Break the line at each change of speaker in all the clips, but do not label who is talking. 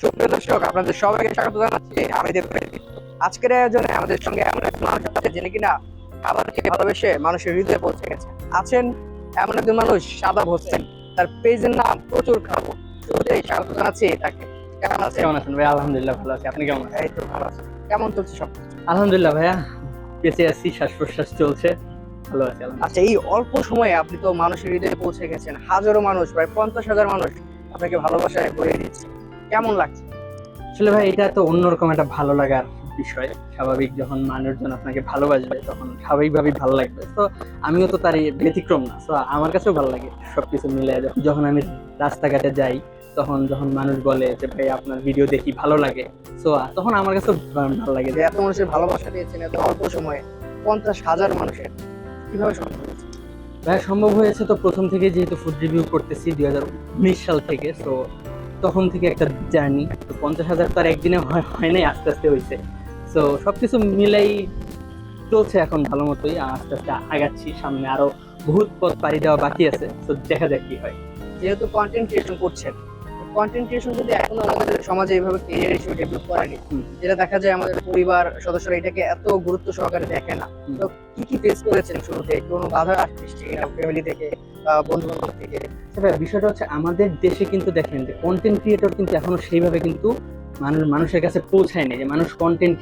সুপ্রিয় দর্শক আপনাদের সবাইকে স্বাগত জানাচ্ছি আমি আজকের আয়োজনে আমাদের সঙ্গে এমন এক মানুষ আছে যিনি কিনা খাবারকে ভালোবেসে মানুষের হৃদয়ে পৌঁছে গেছে। আছেন এমন একজন মানুষ সাদাব হোসেন। তার পেজের নাম প্রচুর খাব। শুরুতেই স্বাগত জানাচ্ছি তাকে। কেমন আছেন?
কেমন আছেন ভাই আলহামদুলিল্লাহ ভালো আছি। আপনি কেমন
এই তো ভালো আছি। কেমন চলছে সব?
আলহামদুলিল্লাহ ভাইয়া বেঁচে আছি শ্বাস প্রশ্বাস চলছে। ভালো আছি
আচ্ছা এই অল্প সময়ে আপনি তো মানুষের হৃদয়ে পৌঁছে গেছেন। হাজারো মানুষ প্রায় পঞ্চাশ হাজার মানুষ আপনাকে ভালোবাসায় ভরিয়ে দিচ্ছে। কেমন লাগছে?
আসলে ভাই এটা তো অন্যরকম একটা ভালো লাগার বিষয়। স্বাভাবিক যখন মানুষজন আপনাকে ভালোবাসবে তখন স্বাভাবিকভাবেই ভালো লাগবে। তো আমিও তো তারই ব্যতিক্রম না তো আমার কাছেও ভালো লাগে সবকিছু মিলে যখন আমি রাস্তাঘাটে যাই তখন যখন মানুষ বলে যে ভাই আপনার ভিডিও দেখি ভালো লাগে। তো তখন আমার কাছেও ভালো লাগে।
যে এত মানুষের ভালোবাসা দিয়েছেন এত অল্প সময়ে পঞ্চাশ হাজার মানুষের কীভাবে সম্ভব হয়েছে?
ভাই সম্ভব হয়েছে তো প্রথম থেকে যেহেতু ফুড রিভিউ করতেছি দুই হাজার উনিশ সাল থেকে তো তখন থেকে একটা জার্নি। তো পঞ্চাশ হাজার তো আর একদিনে হয় নাই আস্তে আস্তে হয়েছে তো সবকিছু মিলাই চলছে এখন ভালো মতোই আস্তে আস্তে আগাচ্ছি সামনে। আরও বহুত পথ পাড়ি দেওয়া বাকি আছে। তো দেখা যাক কি হয়।
যেহেতু কন্টেন্ট ক্রিয়েশন করছেন কন্টেন্ট ক্রিয়েশন যদি এখনও আমাদের সমাজে এইভাবে ক্যারিয়ার হিসেবে ডেভেলপ করেনি। যেটা দেখা যায় আমাদের পরিবার সদস্যরা এটাকে এত গুরুত্ব সহকারে দেখে না। তো কি কি ফেস করেছেন শুরুতে? কোনো বাধা সৃষ্টি ফ্যামিলি থেকে? বন্ধু বান্ধব থেকে।
আচ্ছা ভাই, বিষয়টা হচ্ছে আমাদের দেশে কিন্তু দেখেন যে কন্টেন্ট ক্রিয়েটর কিন্তু এখনও সেইভাবে কিন্তু মানুষ মানুষের কাছে পৌঁছায় না যে মানুষ কন্টেন্ট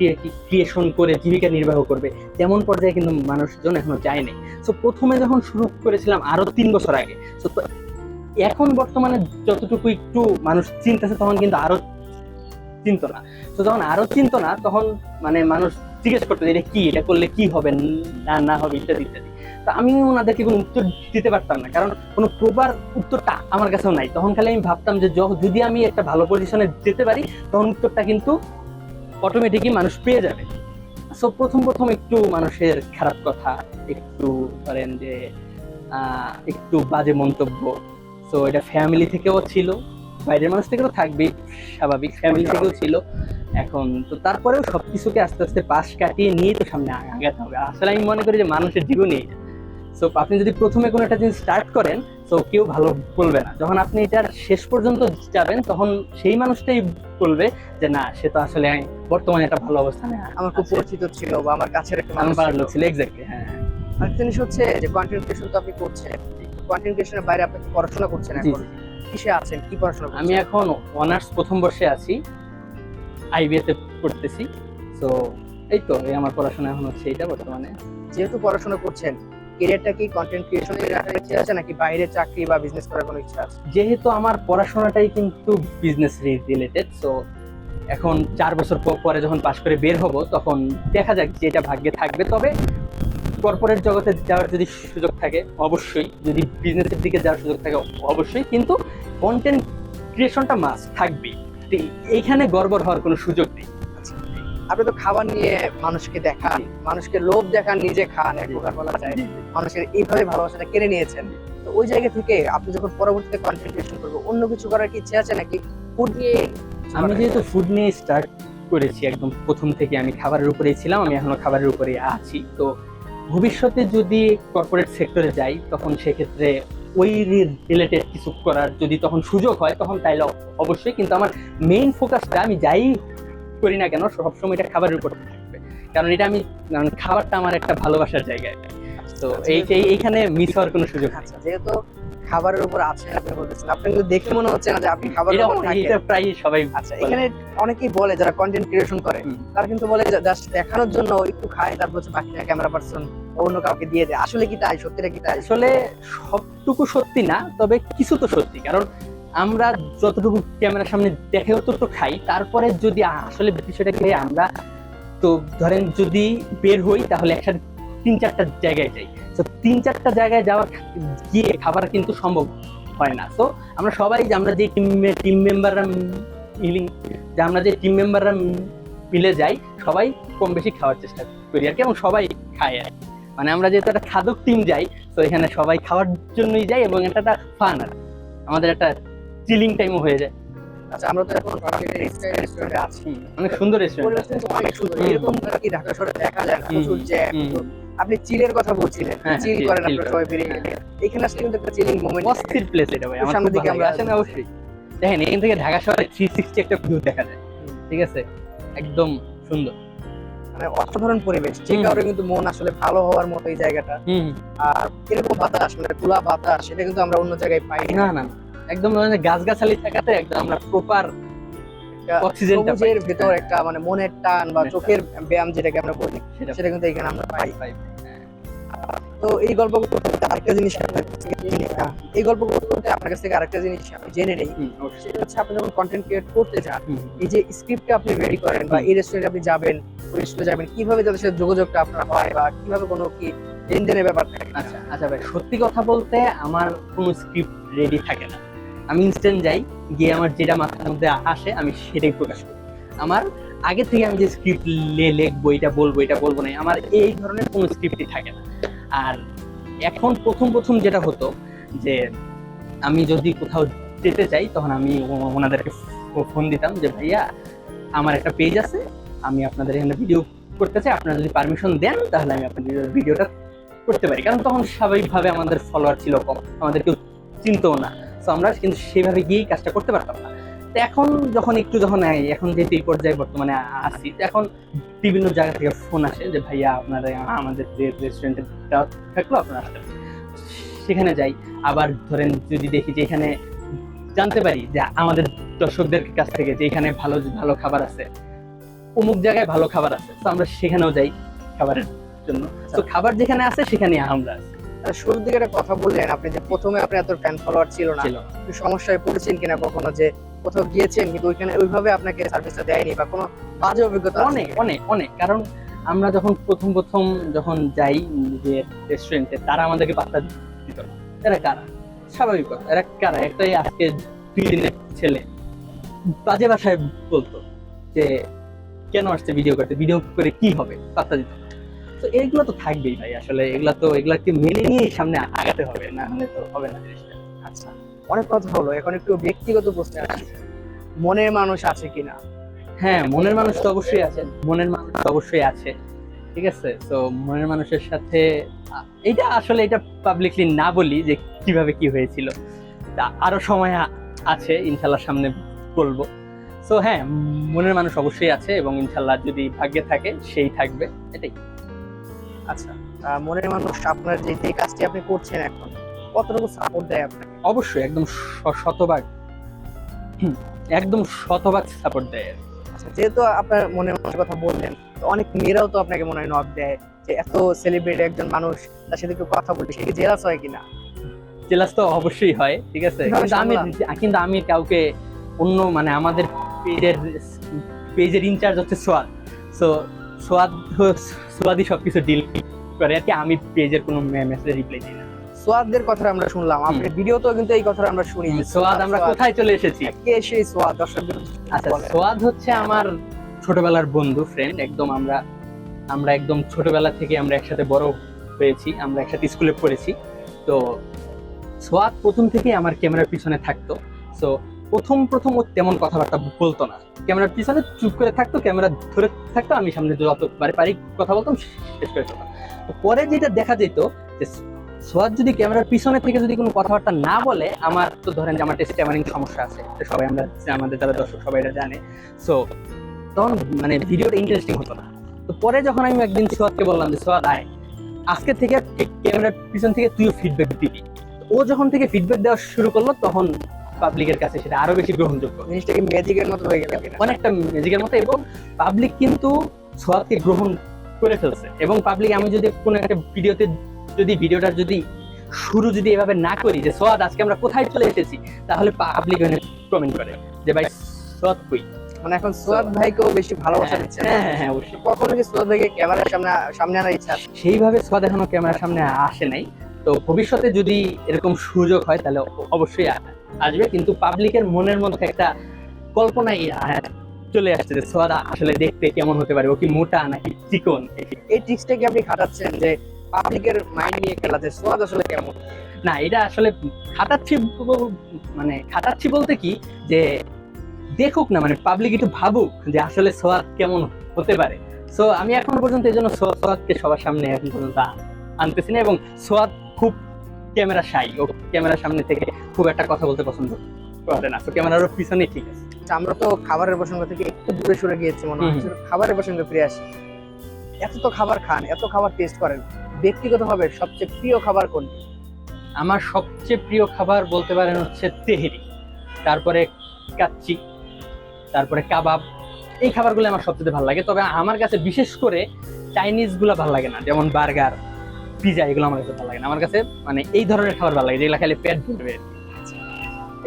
ক্রিয়েশন করে জীবিকা নির্বাহ করবে। তেমন পর্যায়ে কিন্তু মানুষজন এখনও যায় নাই। তো প্রথমে যখন শুরু করেছিলাম আরও তিন বছর আগে তো এখন বর্তমানে যতটুকু একটু মানুষ চিন্তাছে তখন কিন্তু আরও চিন্ত না তো যখন আরও চিন্ত না তখন মানে মানুষ জিজ্ঞেস করতো এটা কি এটা করলে কি হবে না না হবে ইত্যাদি ইত্যাদি। তো আমি ওনাদেরকে কোনো উত্তর দিতে পারতাম না। কারণ কোনো প্রপার উত্তরটা আমার কাছেও নাই। তখন খালি আমি ভাবতাম যে যদি আমি একটা ভালো পজিশনে যেতে পারি, তখন উত্তরটা কিন্তু অটোমেটিকই মানুষ পেয়ে যাবে। সো প্রথম প্রথম একটু মানুষের খারাপ কথা, একটু ধরেন যে একটু বাজে মন্তব্য। তো এটা ফ্যামিলি থেকেও ছিল, বাইরের মানুষ থেকেও থাকবে স্বাভাবিক ফ্যামিলি থেকেও ছিল। এখন তো তারপরেও সবকিছুকে আস্তে আস্তে পাশ কাটিয়ে নিয়ে তো সামনে আগাতে হবে। আসলে আমি মনে করি যে মানুষের জীবনই সো আপনি যদি প্রথমে কোনো একটা জিনিস স্টার্ট করেন তো কেউ ভালো বলবে না। যখন আপনি এটার শেষ পর্যন্ত যাবেন তখন সেই মানুষটাই বলবে যে না সে তো আসলে বর্তমানে একটা ভালো অবস্থানে
আমার খুব পরিচিত ছিল বা আমার কাছের একটা মানুষ।
লোক ছিল এক্স্যাক্টলি হ্যাঁ হ্যাঁ।
আরেকটা জিনিস হচ্ছে যে কন্টেন্ট ক্রিয়েশন তো আপনি করছেন। কন্টেন্ট ক্রিয়েশনের বাইরে আপনি পড়াশোনা করছেন এখন। কিসে আছেন? কি পড়াশোনা করছেন?
আমি এখন অনার্স প্রথম বর্ষে আছি আইবিএতে পড়তেছি। তো এই তো এই আমার পড়াশোনা এখন হচ্ছে এটা বর্তমানে।
যেহেতু পড়াশোনা করছেন ক্যারিয়ারটা কি কন্টেন্ট ক্রিয়েশনে রাখার ইচ্ছা আছে নাকি বাইরে চাকরি বা বিজনেস করার কোনো ইচ্ছা আছে?
যেহেতু আমার পড়াশোনাটাই কিন্তু বিজনেস রিলেটেড সো এখন চার বছর পরে যখন পাশ করে বের হব তখন দেখা যাক যে এটা ভাগ্যে থাকবে। তবে কর্পোরেট জগতে যাওয়ার যদি সুযোগ থাকে অবশ্যই। যদি বিজনেসের দিকে যাওয়ার সুযোগ থাকে অবশ্যই। কিন্তু কন্টেন্ট ক্রিয়েশনটা মাস থাকবেই। এইখানে গড়বড় হওয়ার কোনো সুযোগ নেই।
আপনি তো খাবার নিয়ে মানুষকে দেখান মানুষকে লোভ দেখান নিজে খান এক প্রকার বলা যায়। মানুষের এইভাবে ভালোবাসাটা কেড়ে নিয়েছেন। তো ওই জায়গা থেকে আপনি যখন পরবর্তীতে কন্টেন্ট ক্রিয়েশন করব অন্য কিছু করার কি ইচ্ছে আছে নাকি? ফুড নিয়ে
আমি যেহেতু ফুড নিয়ে স্টার্ট করেছি একদম প্রথম থেকে আমি খাবারের উপরেই ছিলাম আমি এখনও খাবারের উপরেই আছি। তো ভবিষ্যতে যদি কর্পোরেট সেক্টরে যাই তখন সেক্ষেত্রে ওই রিলেটেড কিছু করার যদি তখন সুযোগ হয় তখন তাইলে অবশ্যই। কিন্তু আমার মেইন ফোকাসটা আমি যাই করি না কেন সবসময় এটা খাবারের উপর থাকবে। কারণ এটা আমি খাবারটা আমার একটা ভালোবাসার জায়গায়। তো এই এই- এইখানে মিস হওয়ার কোনো সুযোগ নেই।
আচ্ছা যেহেতু খাবারের উপর আছেন আপনি বলতেছেন আপনি কিন্তু দেখে মনে হচ্ছে না যে আপনি খাবারের
এটা
উপর থাকেন।
এটা প্রায় সবাই
আচ্ছা এখানে অনেকেই বলে যারা কন্টেন্ট ক্রিয়েশন করে তারা কিন্তু বলে জাস্ট দেখানোর জন্য একটু খায় তারপর হচ্ছে বাকিটা ক্যামেরা পার্সন অন্য কাউকে দিয়ে দেয়। আসলে কি তাই? সত্যিটা কি তাই?
আসলে সবটুকু সত্যি না তবে কিছু তো সত্যি। কারণ আমরা যতটুকু ক্যামেরার সামনে দেখে ততটুকু খাই, তারপরে যদি আসলে বিষয়টা কি আমরা, তো ধরেন যদি বের হই, তাহলে একসাথে তিন চারটা জায়গায় যাই। তো তিন চারটা জায়গায় যাওয়া গিয়ে খাবার কিন্তু সম্ভব হয় না। তো আমরা সবাই যে, আমরা যে টিম টিম মেম্বাররা মিলিং, যে আমরা যে টিম মেম্বাররা মিলে যাই, সবাই কম বেশি খাওয়ার চেষ্টা করি আর কি, এবং সবাই খায় আর। মানে আমরা যেহেতু একটা খাদক টিম যাই, তো এখানে সবাই খাওয়ার জন্যই যাই, এবং এটা একটা ফান আর আমাদের একটা চিলিং টাইমও হয়ে যায়।
আচ্ছা আমরা তো এখন রেস্টুরেন্টে আছি।
অনেক সুন্দর রেস্টুরেন্ট
অনেক সুন্দর। এরকম কি ঢাকা শহরে দেখা যায় না? প্রচুর জ্যাম আপনি চিলের কথা বলছিলেন।
হ্যাঁ,
চিল করেন আপনারা সবাই বেরিয়ে এখানে আসলে কিন্তু একটা চিলিং মোমেন্ট
অস্থির প্লেস এটা ভাই আমার
সামনের দিকে আমরা
আসেন অবশ্যই। দেখেন এখান থেকে ঢাকা শহরে থ্রি সিক্সটি একটা ভিউ দেখা যায়। ঠিক আছে? একদম সুন্দর।
মানে অসাধারণ পরিবেশ। যে কারণে কিন্তু মন আসলে ভালো হওয়ার মতো এই জায়গাটা। আর এরকম বাতাস মানে খোলা বাতাস সেটা কিন্তু আমরা অন্য জায়গায় পাই
না
না,
একদম মানে গাছগাছালি থাকাতে একদম আমরা প্রপার
একটা
অক্সিজেনটা
সবুজের ভেতর একটা মানে মনের টান বা চোখের ব্যায়াম যেটাকে আমরা বলি
সেটা
কিন্তু এখানে আমরা পাই।
পাই
তো এই গল্প করতে আরেকটা জিনিস। এই গল্প করতে আপনার কাছ থেকে আরেকটা জিনিস আমি জেনে নেই। সেটা হচ্ছে আপনি যখন কন্টেন্ট ক্রিয়েট করতে চান এই যে স্ক্রিপ্টটা আপনি রেডি করেন বা এই রেস্টুরেন্টে আপনি যাবেন ওই রেস্টুরেন্টে যাবেন কীভাবে তাদের সাথে যোগাযোগটা আপনার হয় বা কীভাবে কোনো কি লেনদেনের ব্যাপার থাকে?
আচ্ছা আচ্ছা ভাই সত্যি কথা বলতে আমার কোনো স্ক্রিপ্ট রেডি থাকে না। আমি ইনস্ট্যান্ট যাই, গিয়ে আমার যেটা মাথার মধ্যে আসে, আমি সেটাই প্রকাশ করি। আমার আগে থেকে আমি যে স্ক্রিপ্ট লিখব, এটা বলব এটা বলব না, আমার এই ধরনের কোনো স্ক্রিপ্টই থাকে না। আর এখন প্রথম প্রথম যেটা হতো যে, আমি যদি কোথাও যেতে চাই, তখন আমি ওনাদেরকে ফোন দিতাম যে, ভাইয়া, আমার একটা পেজ আছে, আমি আপনাদের এখানে ভিডিও করতে চাই, আপনারা যদি পারমিশন দেন, তাহলে আমি আপনাদের ভিডিওটা করতে পারি। কারণ তখন স্বাভাবিকভাবে আমাদের ফলোয়ার ছিল কম, আমাদের কেউ চিনতও না। তো আমরা কিন্তু সেভাবে গিয়েই কাজটা করতে পারতাম না। তো এখন যখন একটু যখন এখন যেহেতু এই পর্যায়ে বর্তমানে আসছি তো এখন বিভিন্ন জায়গা থেকে ফোন আসে যে ভাইয়া আপনারা আমাদের যে রেস্টুরেন্টে থাকল আপনারা আসবেন সেখানে যাই। আবার ধরেন যদি দেখি যে এখানে জানতে পারি যে আমাদের দর্শকদের কাছ থেকে যে এখানে ভালো ভালো খাবার আছে অমুক জায়গায় ভালো খাবার আছে তো আমরা সেখানেও যাই খাবারের জন্য। তো খাবার যেখানে আছে সেখানে আমরা আছি।
শুরুর দিকে একটা কথা বললেন আপনি যে প্রথমে আপনি এত ফ্যান ফলোয়ার ছিল না। সমস্যায় পড়েছেন কিনা কখনো যে কোথাও গিয়েছেন কিন্তু ওইখানে ওইভাবে আপনাকে সার্ভিসটা দেয়নি বা কোনো বাজে অভিজ্ঞতা
অনেক অনেক অনেক। কারণ আমরা যখন প্রথম প্রথম যখন যাই যে রেস্টুরেন্টে তারা আমাদেরকে পাত্তা দিত না। এরা কারা? স্বাভাবিক কথা। এরা কারা? একটাই আজকে দুই দিনের ছেলে। বাজে ভাষায় বলতো যে কেন আসছে ভিডিও করতে? ভিডিও করে কি হবে? পাত্তা দিত। তো এইগুলো তো থাকবেই ভাই, আসলে এগুলা তো, এগুলাকে মেনে নিয়ে সামনে আগাতে হবে, না হলে তো হবে না জিনিসটা।
আচ্ছা অনেক কথা হলো, এখন একটু ব্যক্তিগত প্রশ্ন আসছে। মনের মানুষ আছে কিনা?
হ্যাঁ মনের মানুষ তো অবশ্যই আছে, মনের মানুষ তো অবশ্যই আছে, ঠিক আছে? তো মনের মানুষের সাথে এটা আসলে এটা পাবলিকলি না বলি যে কীভাবে কি হয়েছিল। তা আরও সময় আছে, ইনশাল্লাহ সামনে বলব। তো হ্যাঁ মনের মানুষ অবশ্যই আছে এবং ইনশাল্লাহ যদি ভাগ্যে থাকে, সেই থাকবে, এটাই।
আচ্ছা মনের মানুষ আপনার যে যে কাজটি আপনি করছেন এখন কতটুকু সাপোর্ট দেয় আপনাকে?
অবশ্যই একদম শতভাগ। একদম শতভাগ সাপোর্ট দেয়।
আচ্ছা যেহেতু আপনার মনের মানুষের কথা বললেন অনেক মেয়েরাও তো আপনাকে মনে হয় নক দেয় যে এত সেলিব্রিটি একজন মানুষ তার সাথে কথা বলতে সে জেলাস হয় কিনা?
জেলাস তো অবশ্যই হয় ঠিক আছে? কিন্তু আমি কিন্তু আমি কাউকে অন্য মানে আমাদের পেজের পেজের ইনচার্জ হচ্ছে সোয়াদ সো সোয়াদ সবকিছু ডিল করে। আর কি আমি পেজের কোনো মেসেজ রিপ্লাই দিই না।
সোয়াদের কথা আমরা শুনলাম। ভিডিওতেও কিন্তু এই কথাটা আমরা শুনি।
সোয়াদ আমরা কোথায় চলে এসেছি?
কে সেই সোয়াদ? দর্শকদের
আচ্ছা সোয়াদ হচ্ছে আমার ছোটবেলার বন্ধু ফ্রেন্ড একদম আমরা আমরা একদম ছোটবেলা থেকে আমরা একসাথে বড় হয়েছি আমরা একসাথে স্কুলে পড়েছি। তো সোয়াদ প্রথম থেকেই আমার ক্যামেরার পিছনে থাকতো। তো প্রথম প্রথম ও তেমন কথাবার্তা বলতো না। ক্যামেরার পিছনে চুপ করে থাকতো, ক্যামেরা ধরে থাকতো, আমি সামনে যতবারে পারি কথা বলতাম, শেষ করে ফেলতাম। পরে যেটা দেখা যেত যে সোয়াদ যদি ক্যামেরার পিছনে থেকে যদি কোনো কথাবার্তা না বলে, আমার তো ধরেন যে আমার টেস্ট ট্যামারিং সমস্যা আছে সবাই আমরা আমাদের যারা দর্শক, সবাই এটা জানে। সো তখন মানে ভিডিওটা ইন্টারেস্টিং হতো না। তো পরে যখন আমি একদিন সোয়াদকে বললাম যে সোয়াদ আয়। আজকে থেকে ক্যামেরার পিছন থেকে তুইও ফিডব্যাক দিবি। ও যখন থেকে ফিডব্যাক দেওয়া শুরু করল, তখন পাবলিকের কাছে সেটা আরও বেশি গ্রহণযোগ্য।
জিনিসটা কি ম্যাজিকের মতো হয়ে গেল
অনেকটা ম্যাজিকের মতো এবং পাবলিক কিন্তু সোয়াদকে গ্রহণ করে ফেলছে। এবং পাবলিক আমি যদি কোনো একটা ভিডিওতে যদি ভিডিওটার যদি শুরু যদি এভাবে না করি যে সোয়াদ আজকে আমরা কোথায় চলে এসেছি তাহলে পাবলিক কমেন্ট করে যে ভাই সোয়াদ কই?
মানে এখন সোয়াদ ভাইকেও বেশি ভালোবাসা দিচ্ছে
হ্যাঁ হ্যাঁ হ্যাঁ অবশ্যই।
কখনো কি সোয়াদ ভাইকে ক্যামেরার সামনে সামনে আনার ইচ্ছা
সেইভাবে সোয়াদ এখনও ক্যামেরার সামনে আসে নাই। তো ভবিষ্যতে যদি এরকম সুযোগ হয়, তাহলে অবশ্যই আসবে। কিন্তু পাবলিকের মনের মধ্যে একটা কল্পনাই চলে আসছে যে সোয়াদ আসলে দেখতে কেমন হতে পারে? ও কি মোটা নাকি চিকন?
এই ট্রিক্সটা কি আপনি খাটাচ্ছেন যে পাবলিকের মাইন্ড নিয়ে খেলা যে সোয়াদ আসলে কেমন?
না, এটা আসলে খাটাচ্ছি মানে খাটাচ্ছি বলতে কি যে দেখুক না মানে পাবলিক একটু ভাবুক যে আসলে সোয়াদ কেমন হতে পারে। সো আমি এখন পর্যন্ত এই জন্য সোয়াদকে সবার সামনে এখন পর্যন্ত আনতেছি না এবং সোয়াদ খুব ক্যামেরা শাই ও ক্যামেরার সামনে থেকে খুব একটা কথা বলতে পছন্দ করে না। তো ক্যামেরার পিছনে ঠিক আছে।
আচ্ছা, আমরা তো খাবারের প্রসঙ্গ থেকে একটু দূরে সরে গিয়েছি মনে। হচ্ছে খাবারের প্রসঙ্গে ফিরে আসি। এত তো খাবার খান এত খাবার টেস্ট করেন। ব্যক্তিগতভাবে সবচেয়ে প্রিয় খাবার কোনটি?
আমার সবচেয়ে প্রিয় খাবার বলতে পারেন হচ্ছে তেহেরি তারপরে কাচ্চি তারপরে কাবাব। এই খাবারগুলো আমার সবচেয়ে ভালো লাগে। তবে আমার কাছে বিশেষ করে চাইনিজগুলো ভালো লাগে না যেমন বার্গার পিজা এগুলো আমার কাছে ভালো লাগে না। আমার কাছে মানে এই ধরনের খাবার ভালো লাগে যেগুলো খাইলে পেট ভরবে।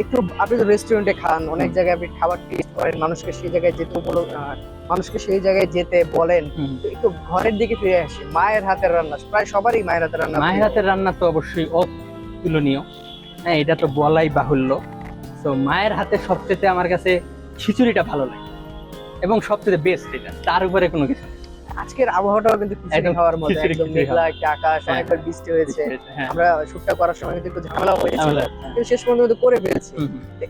একটু আপনি তো রেস্টুরেন্টে খান অনেক জায়গায় আপনি খাবার টেস্ট করেন মানুষকে সেই জায়গায় যেতে বলো মানুষকে সেই জায়গায় যেতে বলেন একটু ঘরের দিকে ফিরে আসি। মায়ের হাতের রান্না প্রায় সবারই মায়ের হাতের রান্না
মায়ের হাতের রান্না তো অবশ্যই অতুলনীয়। হ্যাঁ এটা তো বলাই বাহুল্য। তো মায়ের হাতে সবচেয়ে আমার কাছে খিচুড়িটা ভালো লাগে এবং সবচেয়ে বেস্ট এটা। তার উপরে কোনো কিছু।
আজকের আবহাওয়াটাও কিন্তু খিচুড়ি খাওয়ার মতো একদম মেঘলা একটা আকাশ
হ্যাঁ।
অনেকবার বৃষ্টি হয়েছে।
হ্যাঁ।
আমরা শুটটা করার সময় কিন্তু একটু ঝামেলা হয়েছে। কিন্তু শেষ পর্যন্ত করে ফেলেছি।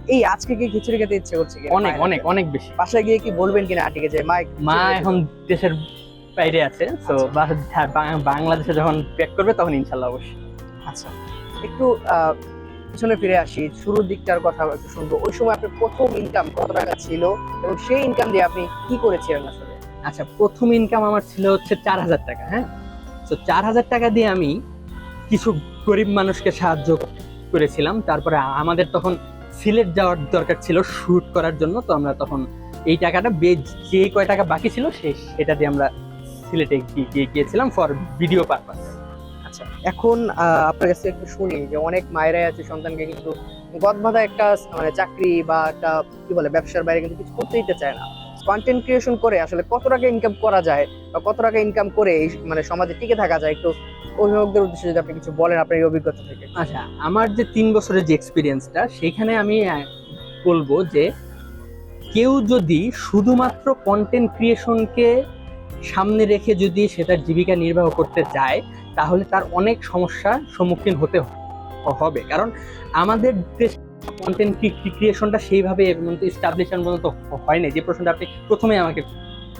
এই আজকে কি খিচুড়ি খেতে ইচ্ছে করছে কি
অনেক অনেক অনেক বেশি।
বাসায় গিয়ে কি বলবেন কিনা আটিকে যে মা
মা এখন দেশের বাইরে আছে তো
আচ্ছা।
বাংলাদেশে যখন ব্যাক করবে তখন ইনশাল্লাহ অবশ্যই।
আচ্ছা। একটু আহ, পিছনে ফিরে আসি শুরুর দিকটার কথা একটু শুনব। ওই সময় আপনার প্রথম ইনকাম কত টাকা ছিল এবং সেই ইনকাম দিয়ে আপনি কি করেছিলেন আসলে?
আচ্ছা প্রথম ইনকাম আমার ছিল হচ্ছে চার হাজার টাকা হ্যাঁ? তো চার হাজার টাকা দিয়ে আমি কিছু গরিব মানুষকে সাহায্য করেছিলাম। তারপরে আমাদের তখন সিলেট যাওয়ার দরকার ছিল শুট করার জন্য। তো আমরা তখন এই টাকাটা বে- যে কয় টাকা বাকি ছিল সে, সেটা দিয়ে আমরা সিলেটে গিয়ে- গিয়ে গিয়েছিলাম ফর ভিডিও পারপাস
আচ্ছা এখন আপনার কাছে একটু শুনি যে অনেক মায়েরাই আছে, সন্তানকে কিন্তু গদবাধা একটা মানে চাকরি বা একটা, কি বলে, ব্যবসার বাইরে কিন্তু কিছু করতে দিতে চায় না। কন্টেন্ট ক্রিয়েশন করে আসলে কত টাকা ইনকাম করা যায় বা কত টাকা ইনকাম করে এই মানে সমাজে টিকে থাকা যায়, একটু অভিভাবকদের উদ্দেশ্যে যদি আপনি কিছু বলেন আপনার এই অভিজ্ঞতা থেকে।
আচ্ছা আমার যে তিন বছরের যে এক্সপিরিয়েন্সটা সেখানে আমি বলব যে কেউ যদি শুধুমাত্র কন্টেন্ট ক্রিয়েশনকে সামনে রেখে যদি সেটা জীবিকা নির্বাহ করতে চায়, তাহলে তার অনেক সমস্যার সম্মুখীন হতে হবে। কারণ আমাদের দেশ কন্টেন্ট ক্রিয়েশনটা সেইভাবে স্টাবলিশন পর্যন্ত হয়নি যে প্রশ্নটা আপনি প্রথমে আমাকে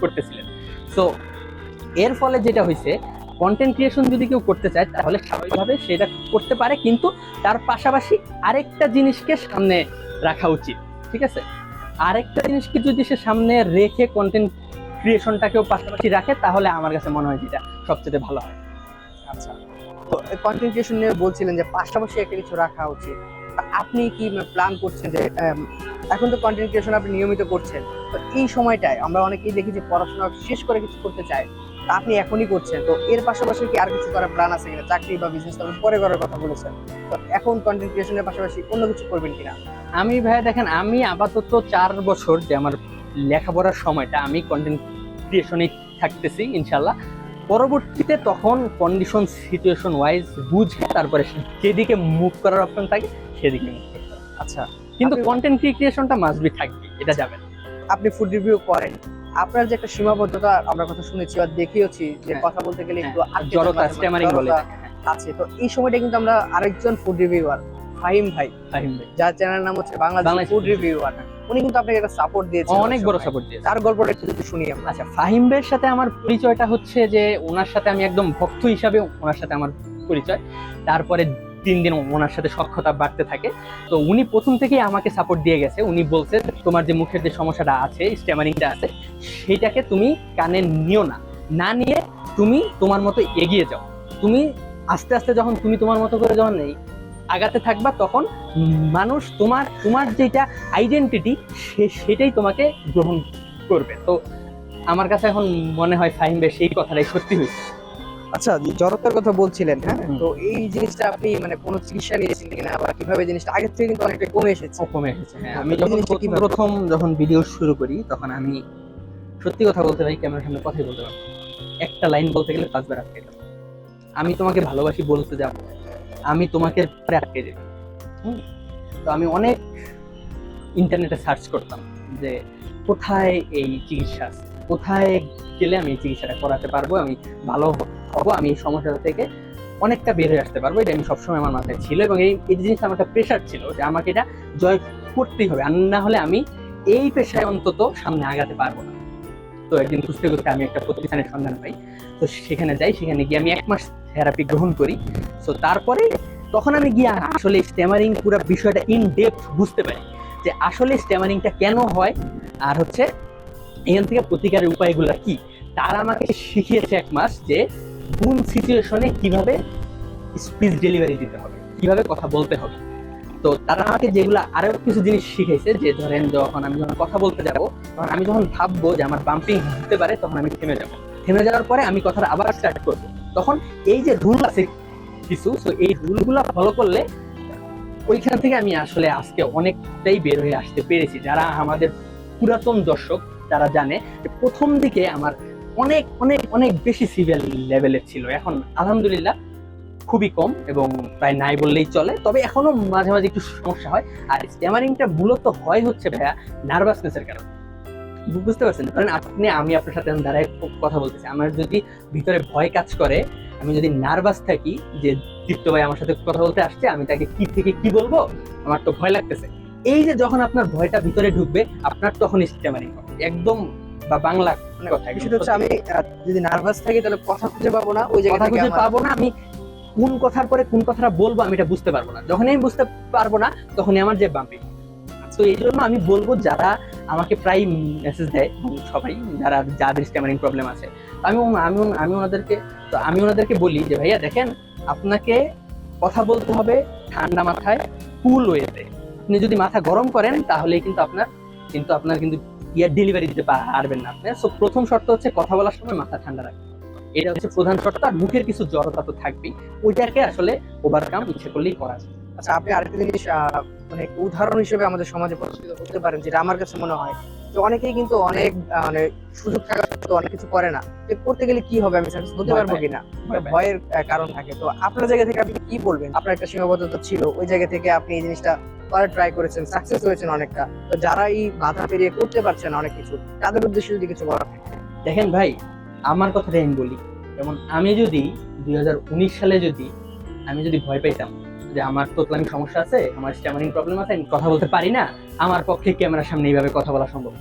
করতেছিলেন। সো এর ফলে যেটা হয়েছে কন্টেন্ট ক্রিয়েশন যদি কেউ করতে চায়, তাহলে স্বাভাবিকভাবে সেটা করতে পারে, কিন্তু তার পাশাপাশি আরেকটা জিনিসকে সামনে রাখা উচিত, ঠিক আছে? আরেকটা জিনিসকে যদি সে সামনে রেখে কন্টেন্ট ক্রিয়েশনটাকেও পাশাপাশি রাখে, তাহলে আমার কাছে মনে হয় যেটা সবচেয়ে ভালো হয়।
আচ্ছা। তো কন্টেন্ট ক্রিয়েশন নিয়ে বলছিলেন যে পাশাপাশি একটা কিছু রাখা উচিত। আপনি কি প্ল্যান করছেন যে এখন তো কন্টেন্ট ক্রিয়েশন আপনি নিয়মিত করছেন, তো এই সময়টায় আমরা অনেকেই দেখি যে পড়াশোনা শেষ করে কিছু করতে চায়, তা আপনি এখনই করছেন, তো এর পাশাপাশি কি আর কিছু করার প্ল্যান আছে কিনা? চাকরি বা বিজনেস আপনি পরে করার কথা বলেছেন, তো এখন কন্টেন্ট ক্রিয়েশনের পাশাপাশি অন্য কিছু করবেন কিনা?
আমি ভাইয়া দেখেন, আমি আপাতত চার বছর যে আমার লেখাপড়ার সময়টা আমি কন্টেন্ট ক্রিয়েশনে থাকতেছি, ইনশাল্লাহ। পরবর্তীতে তখন কন্ডিশন সিচুয়েশন ওয়াইজ বুঝে তারপরে যেদিকে মুভ করার অপশন থাকে। সেদিকে।
আচ্ছা।
কিন্তু কন্টেন্ট ক্রিয়েশনটা মাস্ট বি থাকবে এটা যাবে
আপনি ফুড রিভিউ করেন। আপনার যে একটা সীমাবদ্ধতা আমরা কথা শুনেছি বা দেখিয়েছি যে
হ্যাঁ।
কথা বলতে গেলে একটু
হ্যাঁ, জড়তা স্ট্যামারিং বলে হ্যাঁ,
আছে। তো এই সময়টা কিন্তু আমরা আরেকজন ফুড রিভিউয়ার ফাহিম ভাই।
ফাহিম ভাই।
যার চ্যানেল নাম হচ্ছে বাংলাদেশ
বাংলাদেশ
ফুড রিভিউয়ার উনি কিন্তু আপনাকে একটা সাপোর্ট দিয়েছেন
অনেক বড় সাপোর্ট দিয়েছে।
তার গল্পটা একটু যদি শুনি আমরা।
আচ্ছা ফাহিম ভাইয়ের সাথে আমার পরিচয়টা হচ্ছে যে ওনার সাথে আমি একদম ভক্ত হিসাবে ওনার সাথে আমার পরিচয়। তারপরে তিন দিন ওনার সাথে সক্ষতা বাড়তে থাকে। তো উনি প্রথম থেকেই আমাকে সাপোর্ট দিয়ে গেছে। উনি বলছে, তোমার যে মুখের যে সমস্যাটা আছে স্ট্যামারিংটা আছে সেইটাকে তুমি কানে নিও না। না নিয়ে তুমি তোমার মতো এগিয়ে যাও। তুমি আস্তে আস্তে যখন তুমি তোমার মতো করে যখন এই আগাতে থাকবা, তখন মানুষ তোমার তোমার যেটা আইডেন্টিটি সেটাই তোমাকে গ্রহণ করবে। তো আমার কাছে এখন মনে হয় ফাহিম ভাই, সেই কথাটাই সত্যি হয়েছে।
আচ্ছা জড়তার কথা বলছিলেন হ্যাঁ? তো এই জিনিসটা আপনি মানে কোনো চিকিৎসা নিয়েছেন কিনা বা কীভাবে জিনিসটা? আগের থেকে কিন্তু অনেকটা কমে এসেছে।
কমে এসেছে হ্যাঁ। আমি যখন প্রথম- যখন ভিডিও শুরু করি তখন আমি সত্যি কথা বলতে পারি ক্যামেরার সামনে কথাই বলতে পারি একটা লাইন বলতে গেলে পাঁচবার আটকে যাব। আমি তোমাকে ভালোবাসি বলতে যাব আমি তোমাকে পরে আটকে যাব। হুম? তো আমি অনেক ইন্টারনেটে সার্চ করতাম যে কোথায় এই চিকিৎসা আছে? কোথায় গেলে আমি এই চিকিৎসাটা করাতে পারব? আমি ভালো হব আমি এই সমস্যাটা থেকে অনেকটা বের হয়ে আসতে পারব। এটা আমি সবসময় আমার মাথায় ছিল এবং এই এই জিনিসটা আমার একটা প্রেশার ছিল যে আমাকে এটা জয় করতেই হবে। আর না হলে আমি এই পেশায় অন্তত সামনে আগাতে পারব না। তো একদিন খুঁজতে খুঁজতে আমি একটা প্রতিষ্ঠানের সন্ধান পাই। তো সেখানে যাই, সেখানে গিয়ে আমি এক মাস থেরাপি গ্রহণ করি। তো তারপরে তখন আমি গিয়ে আসলে স্ট্যামারিং পুরো বিষয়টা ইন ডেপথ বুঝতে পারি যে আসলে স্ট্যামারিংটা কেন হয় আর হচ্ছে এখান থেকে প্রতিকারের উপায়গুলো কি। তারা আমাকে শিখিয়েছে এক মাস যে কোন সিচুয়েশনে কীভাবে স্পিচ ডেলিভারি দিতে হবে, কীভাবে কথা বলতে হবে। তো তারা আমাকে যেগুলো আরও কিছু জিনিস শিখাইছে যে, ধরেন যখন আমি যখন কথা বলতে যাব, তখন আমি যখন ভাববো যে আমার বাম্পিং হতে পারে, তখন আমি থেমে যাব। থেমে যাওয়ার পরে আমি কথাটা আবার স্টার্ট করব। তখন এই যে রুল আছে কিছু তো এই রুলগুলো ফলো করলে ওইখান থেকে আমি আসলে আজকে অনেকটাই বের হয়ে আসতে পেরেছি। যারা আমাদের পুরাতন দর্শক, তারা জানে প্রথম দিকে আমার অনেক অনেক অনেক বেশি সিভিয়ার লেভেলের ছিল। এখন আলহামদুলিল্লাহ খুবই কম এবং প্রায় নাই বললেই চলে। তবে এখনও মাঝে মাঝে একটু সমস্যা হয়। আর স্ট্যামারিংটা মূলত হয় হচ্ছে ভাইয়া নার্ভাসনেসের কারণে। বুঝতে পারছেন? কারণ আপনি, আমি আপনার সাথে দাঁড়ায় কথা বলতেছি। আমার যদি ভিতরে ভয় কাজ করে, আমি যদি নার্ভাস থাকি যে দীপ্ত ভাই আমার সাথে কথা বলতে আসছে, আমি তাকে কি থেকে কি বলব? আমার তো ভয় লাগতেছে। এই যে যখন আপনার ভয়টা ভিতরে ঢুকবে, আপনার তখন স্ট্যামারিং হবে। একদম বা বাংলা কথা একদম
হচ্ছে আমি যদি নার্ভাস থাকি তাহলে কথা খুঁজে পাবো না ওই জায়গা
খুঁজে পাবো না আমি কোন কথার পরে কোন কথাটা বলব আমি এটা বুঝতে পারব না। যখনই আমি বুঝতে পারব না তখনই আমার যে বাম্পিং। তো এই জন্য আমি বলব যারা আমাকে প্রায় মেসেজ দেয় সবাই যারা যাদের স্ট্যামারিং প্রবলেম আছে আমি আমি আমি ওনাদেরকে তো আমি ওনাদেরকে বলি যে ভাইয়া দেখেন আপনাকে কথা বলতে হবে ঠান্ডা মাথায় কুল ওয়েতে আপনি যদি মাথা গরম করেন তাহলেই কিন্তু আপনার কিন্তু আপনার কিন্তু ইয়ার ডেলিভারি দিতে পারবেন না আপনি। সো প্রথম শর্ত হচ্ছে কথা বলার সময় মাথা ঠান্ডা রাখবেন। এটা হচ্ছে প্রধান শর্ত, আর মুখের কিছু জড়তা তো থাকবেই। ওইটাকে আসলে ওভারকাম ইচ্ছে করলেই করা যায়।
আচ্ছা আপনি আরেকটা জিনিস মানে উদাহরণ হিসেবে আমাদের সমাজে প্রচলিত করতে পারেন, যেটা আমার কাছে মনে হয় যে অনেকেই কিন্তু অনেক মানে সুযোগ থাকা সত্ত্বেও অনেক কিছু করে না। তো করতে গেলে কি হবে আমি সাকসেস হতে পারব কিনা? ভয়ের কারণ থাকে। তো আপনার জায়গা থেকে আপনি কি বলবেন? আপনার একটা সীমাবদ্ধতা ছিল ওই জায়গা থেকে আপনি এই জিনিসটা করার ট্রাই করেছেন সাকসেস হয়েছেন অনেকটা। তো যারা এই বাধা পেরিয়ে করতে পারছেন অনেক কিছু তাদের উদ্দেশ্যে যদি কিছু বলা থাকে।
দেখেন ভাই আমার কথাটাই আমি বলি। যেমন আমি যদি দুই হাজার উনিশ সালে যদি আমি যদি ভয় পাইতাম যে আমার তোতলামি সমস্যা আছে আমার স্ট্যামারিং প্রবলেম আছে আমি কথা বলতে পারি না আমার পক্ষে ক্যামেরার সামনে এইভাবে কথা বলা সম্ভব।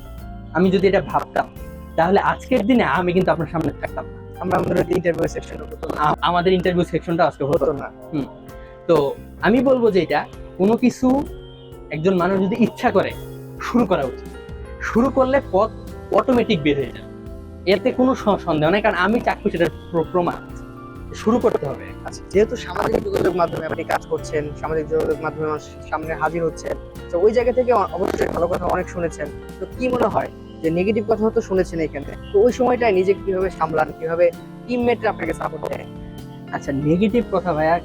আমি যদি এটা ভাবতাম তাহলে আজকের দিনে আমি কিন্তু আপনার সামনে থাকতাম না।
আমরা আমাদের ইন্টারভিউ সেকশন
আমাদের ইন্টারভিউ সেকশনটা আজকে হতো না। তো আমি বলব যে এটা কোনো কিছু একজন মানুষ যদি ইচ্ছা করে শুরু করা উচিত। শুরু করলে পথ অটোমেটিক বের হয়ে যাবে। এতে কোনো সন্দেহ নেই কারণ আমি চাকরি প্র- প্রমাণ। শুরু করতে হবে।
আচ্ছা যেহেতু সামাজিক যোগাযোগ মাধ্যমে আপনি কাজ করছেন সামাজিক যোগাযোগ মাধ্যমে সামনে হাজির হচ্ছেন তো ওই জায়গা থেকে অবশ্যই ভালো কথা অনেক শুনেছেন। তো কি মনে হয়? যে নেগেটিভ কথা তো শুনেছেন এখানে। তো ওই সময়টায় নিজেকে কীভাবে সামলান, কীভাবে টিমমেটরা আপনাকে সাপোর্ট দেয়
আচ্ছা নেগেটিভ কথা ভাইয়া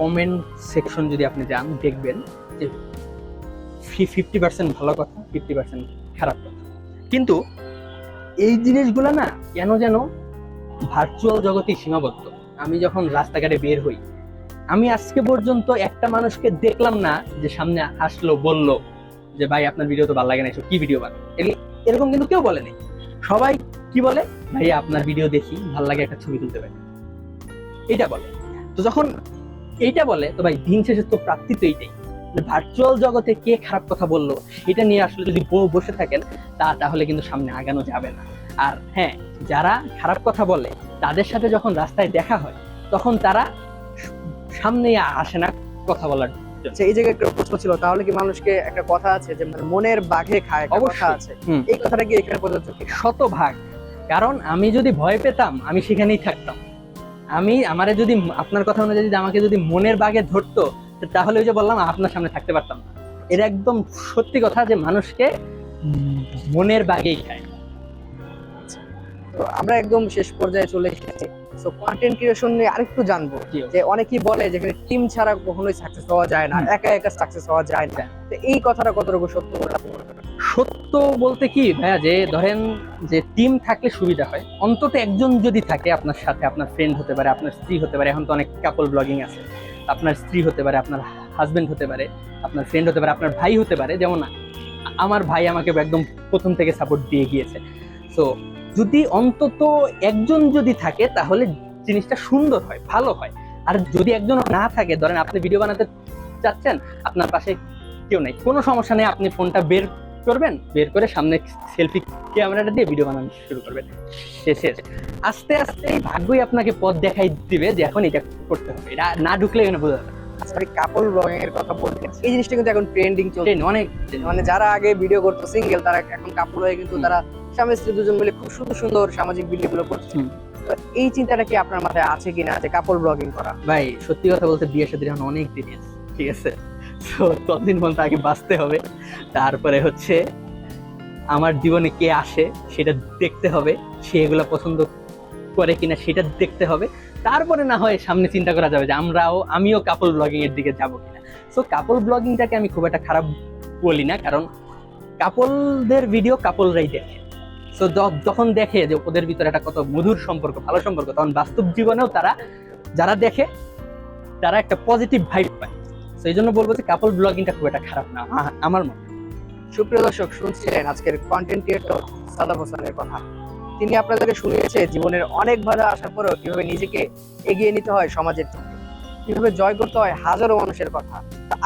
কমেন্ট সেকশন যদি আপনি যান, দেখবেন যে ফিফটি পার্সেন্ট ভালো কথা ফিফটি পার্সেন্ট খারাপ কথা। কিন্তু এই জিনিসগুলো না কেন যেন ভার্চুয়াল জগতে সীমাবদ্ধ? আমি যখন রাস্তাঘাটে বের হই, আমি আজকে পর্যন্ত একটা মানুষকে দেখলাম না যে সামনে আসলো, বলল যে, ভাই, আপনার ভিডিও তো ভালো লাগে না এসব কি ভিডিও বানান এরকম কিন্তু কেউ বলেনি। সবাই কি বলে? ভাই আপনার ভিডিও দেখি, ভালো লাগে একটা ছবি তুলতে পারি। এটা বলে। তো যখন এইটা বলে, তো ভাই, দিন শেষে তো প্রাপ্তি তো এইটাই। ভার্চুয়াল জগতে কে খারাপ কথা বলল, এটা নিয়ে আসলে যদি ব- বসে থাকেন, তা তাহলে কিন্তু সামনে আগানো যাবে না। আর হ্যাঁ যারা খারাপ কথা বলে, তাদের সাথে যখন রাস্তায় দেখা হয়, তখন তারা সামনে আসে না কথা বলার।
এই জায়গায় প্রশ্ন ছিল তাহলে কি মানুষকে একটা কথা আছে যে মানে মনের বাঘে খায়? আছে। এই কথাটা কি এখানে প্রযোজ্য
শতভাগ। কারণ আমি যদি ভয় পেতাম আমি সেখানেই থাকতাম। আমি আমারে যদি আপনার কথা অনুযায়ী যদি আমাকে যদি মনের বাঘে ধরতো তাহলে ওই যে বললাম আপনার সামনে থাকতে পারতাম না। এটা একদম সত্যি কথা যে মানুষকে মনের বাগেই খায়।
তো আমরা একদম শেষ পর্যায়ে চলে এসেছি। তো কন্টেন্ট ক্রিয়েশন নিয়ে আরেকটু জানব যে অনেকেই বলে যেখানে টিম ছাড়া কখনোই সাকসেস হওয়া যায় না একা একা সাকসেস হওয়া যায় না। তো এই কথাটা কতটুকু সত্য?
সত্য বলতে কি ভাইয়া যে ধরেন যে টিম থাকলে সুবিধা হয়। অন্তত একজন যদি থাকে আপনার সাথে আপনার ফ্রেন্ড হতে পারে আপনার স্ত্রী হতে পারে এখন তো অনেক কাপল ব্লগিং আছে। আপনার স্ত্রী হতে পারে আপনার হাজবেন্ড হতে পারে আপনার ফ্রেন্ড হতে পারে আপনার ভাই হতে পারে যেমন আমার ভাই আমাকে একদম প্রথম থেকে সাপোর্ট দিয়ে গিয়েছে। সো যদি অন্তত একজন যদি থাকে তাহলে জিনিসটা সুন্দর হয় ভালো হয়। আর যদি একজন না থাকে ধরেন আপনি ভিডিও বানাতে চাচ্ছেন আপনার পাশে কেউ নেই কোনো সমস্যা নেই আপনি ফোনটা বের করবেন বের করে সামনে সেলফি ক্যামেরাটা দিয়ে ভিডিও বানানো শুরু করবেন। শেষে আস্তে আস্তে এই ভাগ্যই আপনাকে পথ দেখাই দিবে যে এখন এটা করতে হবে। এটা না ঢুকলে এখানে বোঝা যাবে।
সরি কাপল ব্লগিং এর কথা বলতে এই জিনিসটা কিন্তু এখন ট্রেন্ডিং চলছে।
অনেক
মানে যারা আগে ভিডিও করতো সিঙ্গেল তারা এখন কাপড় হয়ে কিন্তু তারা স্বামী স্ত্রী দুজন মিলে খুব সুন্দর সুন্দর সামাজিক ভিডিও গুলো করছে। এই চিন্তাটা কি আপনার মাথায় আছে কিনা যে কাপল ব্লগিং করা?
ভাই সত্যি কথা বলতে বিয়ে সাথে এখন অনেক আছে ঠিক আছে? তো ততদিন পর্যন্ত আগে বাঁচতে হবে। তারপরে হচ্ছে আমার জীবনে কে আসে সেটা দেখতে হবে সে এগুলো পছন্দ করে কিনা সেটা দেখতে হবে। তারপরে না হয় সামনে চিন্তা করা যাবে যে আমরাও আমিও কাপল ব্লগিং এর দিকে যাব কিনা। সো কাপল ব্লগিংটাকে আমি খুব একটা খারাপ বলি না কারণ কাপলদের ভিডিও কাপলরাই দেখে। সো যখন দেখে যে ওদের ভিতরে একটা কত মধুর সম্পর্ক, ভালো সম্পর্ক, তখন বাস্তব জীবনেও তারা, যারা দেখে, তারা একটা পজিটিভ ভাইব পায়। তো এই জন্য বলব যে কাপল ব্লগিংটা খুব একটা খারাপ না, আমার মতে।
সুপ্রিয় দর্শক, শুনছিলেন আজকের কন্টেন্ট ক্রিয়েটর সাদাব হোসেনের কথা। তিনি আপনাদেরকে শুনিয়েছে জীবনের অনেক বাধা আসার পরেও কীভাবে নিজেকে এগিয়ে নিতে হয় সমাজের কীভাবে জয় করতে হয় হাজারো মানুষের কথা।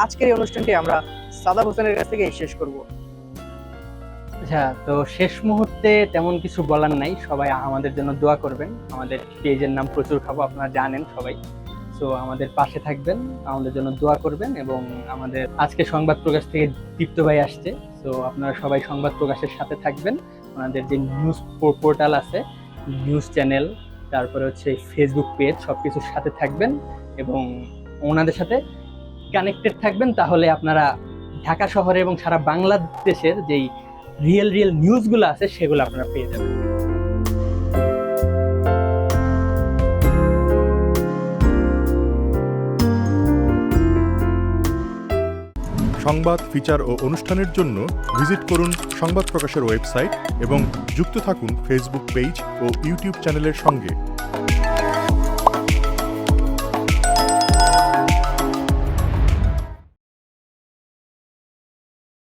আজকের এই অনুষ্ঠানটি আমরা সাদাব হোসেনের কাছ থেকে শেষ করব।
আচ্ছা তো শেষ মুহূর্তে তেমন কিছু বলার নাই। সবাই আমাদের জন্য দোয়া করবেন। আমাদের পেজের নাম প্রচুর খাব, আপনারা জানেন সবাই। তো আমাদের পাশে থাকবেন, আমাদের জন্য দোয়া করবেন এবং আমাদের আজকে সংবাদ প্রকাশ থেকে দীপ্ত ভাই আসছে। তো আপনারা সবাই সংবাদ প্রকাশের সাথে থাকবেন। ওনাদের যে নিউজ পোর্টাল আছে নিউজ চ্যানেল তারপরে হচ্ছে ফেসবুক পেজ সব কিছুর সাথে থাকবেন এবং ওনাদের সাথে কানেক্টেড থাকবেন। তাহলে আপনারা ঢাকা শহরে এবং সারা বাংলাদেশের যেই রিয়েল রিয়েল নিউজগুলো আছে, সেগুলো আপনারা পেয়ে যাবেন।
সংবাদ, ফিচার ও অনুষ্ঠানের জন্য ভিজিট করুন সংবাদ প্রকাশের ওয়েবসাইট এবং যুক্ত থাকুন ফেসবুক পেজ ও ইউটিউব চ্যানেলের সঙ্গে।